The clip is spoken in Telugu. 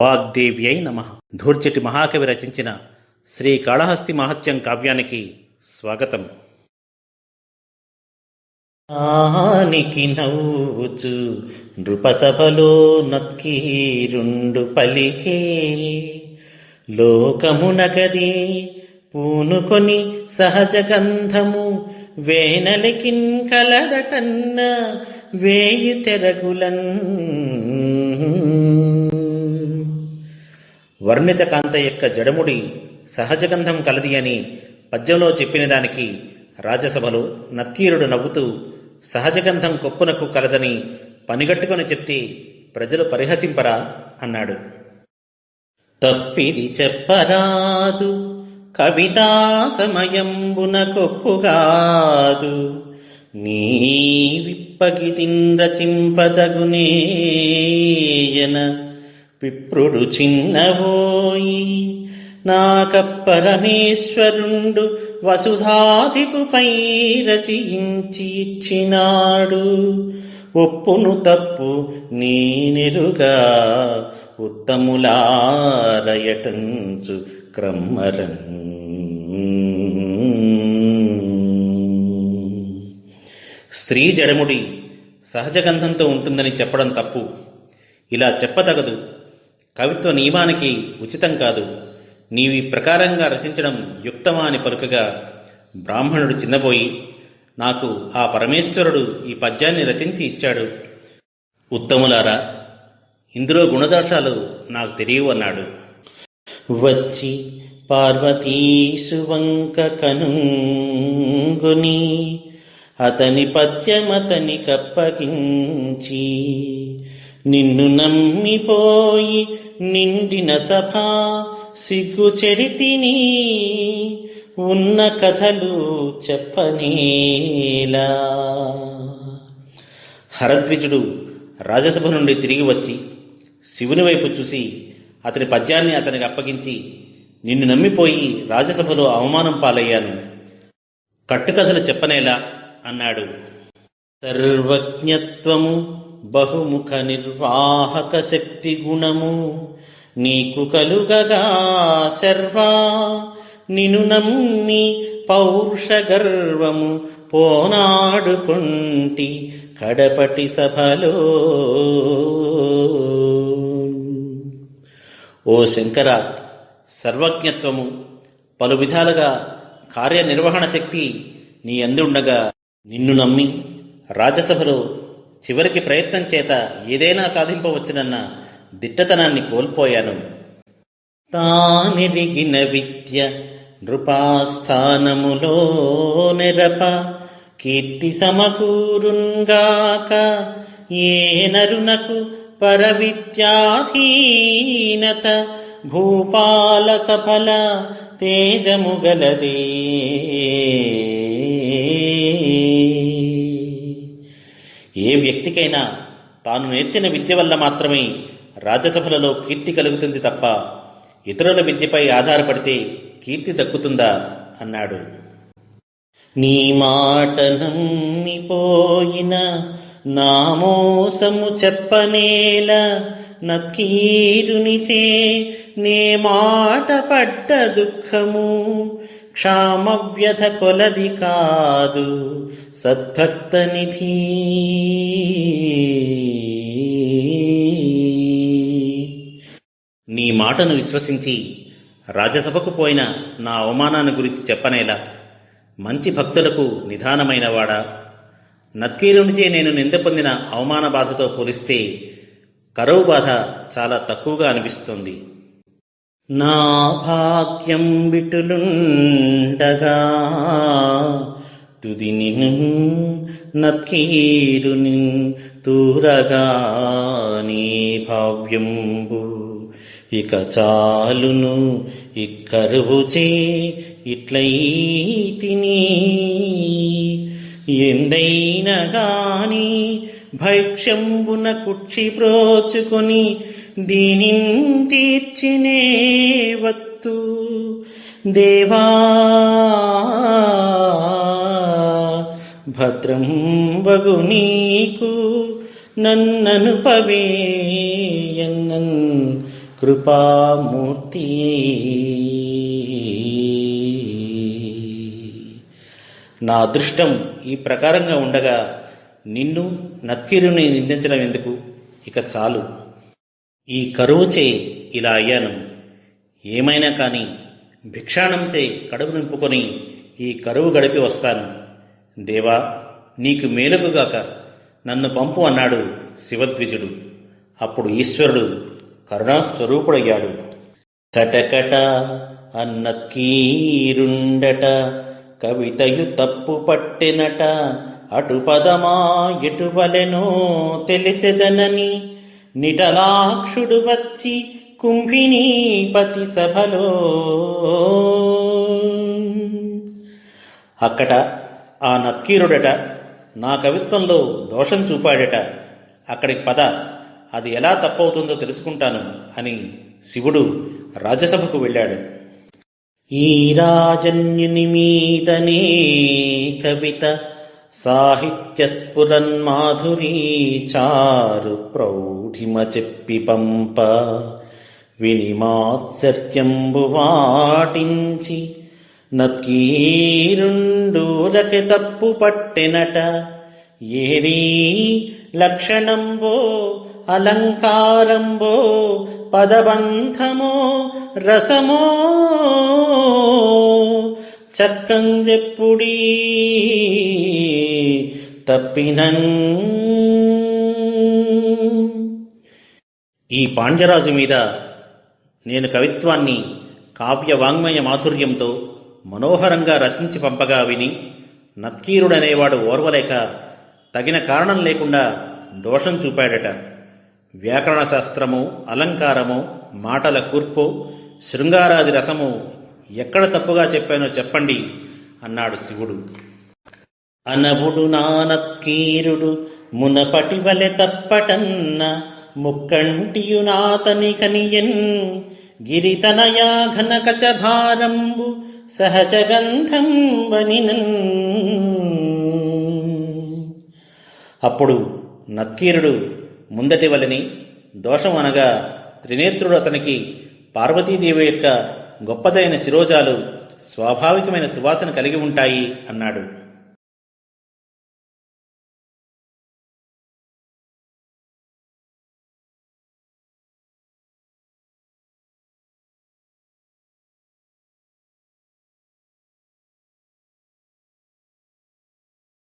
వాగ్దేవ్యై నమ. ధూర్చటి మహాకవి రచించిన శ్రీ కాళహస్తి మహత్యం కావ్యానికి స్వాగతం. ఆనికి నవ్వుచు నృపసభలో నత్కీరుండు పలికే లోకమునగది పూనుకొని సహజ గంధము వేనలికిన్ కలదటన్న వేయు తెరగులన్ వర్ణిత కాంత యొక్క జడముడి సహజగంధం కలది అని పద్యంలో చెప్పిన దానికి రాజసభలో నత్తీరుడు నవ్వుతూ సహజగంధం కొప్పునకు కలదని పనిగట్టుకొని చెప్తే ప్రజలు పరిహసింపరా అన్నాడు. తప్పిది చెప్పరాదు కవితా సమయంబున కొప్పుగాదు నీ విప్పగితింద్రచింపదగునేయన విప్రుడు చిన్నవోయి నాక పరమేశ్వరుండు వసుధాధిపుపై రచయించి ఇచ్చినాడు. ఒప్పును తప్పు నేనెరుగా ఉత్తములారయటంచు క్రమ్మరం స్త్రీ జడముడి సహజగంధంతో ఉంటుందని చెప్పడం తప్పు. ఇలా చెప్పతగదు కవిత్వ నియమానికి ఉచితం కాదు. నీవి ప్రకారంగా రచించడం యుక్తమా అని పలుకగా బ్రాహ్మణుడు చిన్నబోయి నాకు ఆ పరమేశ్వరుడు ఈ పద్యాన్ని రచించి ఇచ్చాడు. ఉత్తములారా ఇందులో గుణదోషాలు నాకు తెలియవు అన్నాడు. వచ్చి పార్వతీశువంక కనుంగుని అతని పద్యమతని కప్పగించి నిన్ను నమ్మిపోయి నిండిన సభ సిగ్గుచెడితిని ఉన్న కథలు చెప్పనేలా. హరద్విజుడు రాజసభ నుండి తిరిగి వచ్చి శివుని వైపు చూసి అతని పద్యాన్ని అతనికి అప్పగించి నిన్ను నమ్మిపోయి రాజసభలో అవమానం పాలయ్యాను. కట్టుకథలు చెప్పనేలా అన్నాడు. సర్వజ్ఞత్వము బహుముఖ నిర్వాహక శక్తి గుణము నీకు కలుగగా శర్వా నిను నమ్మి పౌరుష గర్వము పోనాడుకుంటి కడపటి సభలో. ఓ శంకర సర్వజ్ఞత్వము పలు విధాలుగా కార్యనిర్వహణ శక్తి నీ అందుండగా. నిన్ను నమ్మి రాజసభలో చివరికి ప్రయత్నం చేత ఏదైనా సాధింపవచ్చునన్న దిట్టతనాన్ని కోల్పోయాను. తానెరిగిన విద్య నృపాస్థానములో నెరప కీర్తి సమకూరుంగాక ఏ నరునకు పరవిద్యాహీనత భూపాల సఫల తేజముగలదే. ఏ వ్యక్తికైనా తాను నేర్చిన విద్య వల్ల మాత్రమే రాజసభలలో కీర్తి కలుగుతుంది తప్ప ఇతరుల విద్యపై ఆధారపడితే కీర్తి దక్కుతుందా? అన్నాడు. నీ మాట నమ్మిపోయిన నా మోసము చెప్పనేల నక్కీరునిచే నే మాట పడ్డ దుఃఖము క్షామవ్యధ కొలది కాదు సద్భక్త నిధి నీ మాటను విశ్వసించి రాజసభకు పోయిన నా అవమానాన్ని గురించి చెప్పనేలా. మంచి భక్తులకు నిదానమైనవాడా నత్కీరునిచే నేను నింద పొందిన అవమాన బాధతో పోలిస్తే కరువు బాధ చాలా తక్కువగా అనిపిస్తుంది. నా భాగ్యం విటులుండగా తుది నిను నత్కీరుని తూరగా నీ భావ్యంబు. ఇక చాలును ఇక్కరువుచే ఇట్లైతిని ఎందైనా గాని భైక్షంబున కుక్షి ప్రోచుకొని దీనిని తీర్చినే వత్తు దేవా భద్రం బగు నీకు నన్నను పవేయన్నన్ కృపామూర్తి నా అదృష్టం ఈ ప్రకారంగా ఉండగా నిన్ను నత్కిరుని నిందించడం ఎందుకు? ఇక చాలు. ఈ కరువుచే ఇలా అయ్యాను. ఏమైనా కానీ భిక్షాణంచే కడుపు నింపుకొని ఈ కరువు గడిపి వస్తాను. దేవా నీకు మేలుగుగాక నన్ను పంపు అన్నాడు శివద్విజుడు. అప్పుడు ఈశ్వరుడు కరుణాస్వరూపుడయ్యాడు. కటకట అన్న కీరుండట కవితయు తప్పు పట్టినట అటు పదమా ఎటు వలెనో తెలిసెదనని నిటలాక్షుడు వచ్చి కుంభినీపతి సభలో అక్కట ఆ నత్కీరుడట నా కవిత్వంలో దోషం చూపాడట. అక్కడికి పద. అది ఎలా తప్పవుతుందో తెలుసుకుంటాను అని శివుడు రాజసభకు వెళ్ళాడు. ఈ రాజన్యుని మీదనే కవిత సాహిత్య స్ఫురన్మాధురీ చారు ప్రౌఢిమ చెప్పి పంప వినిమాత్సర్యంబు వాటించి నత్కీరుండూలకి తప్పు పట్టెనట ఏరీ లక్షణంబో అలంకారంబో పదబంధమో రసమో చక్కం చెప్పుడీ తప్పినన్. ఈ పాండ్యరాజు మీద నేను కవిత్వాన్ని కావ్య వాంగ్మయ మాధుర్యంతో మనోహరంగా రచించి పంపగా విని నత్కీరుడనేవాడు ఓర్వలేక తగిన కారణం లేకుండా దోషం చూపాడట. వ్యాకరణ శాస్త్రము అలంకారము మాటల కూర్పు శృంగారాది రసము ఎక్కడ తప్పుగా చెప్పానో చెప్పండి అన్నాడు శివుడు. అనవుడు నానత్కీరుడు మునపటి వలె తప్పటన్న ముక్కంటియు నాతని కనియన్ గిరితనయా ఘనకచ భారంబు సహజ గంధం వనినన్ అప్పుడు నత్కీరుడు ముందటి వలని దోషం అనగా త్రినేత్రుడు అతనికి పార్వతీదేవి యొక్క గొప్పదైన శిరోజాలు స్వాభావికమైన సువాసన కలిగి ఉంటాయి అన్నాడు.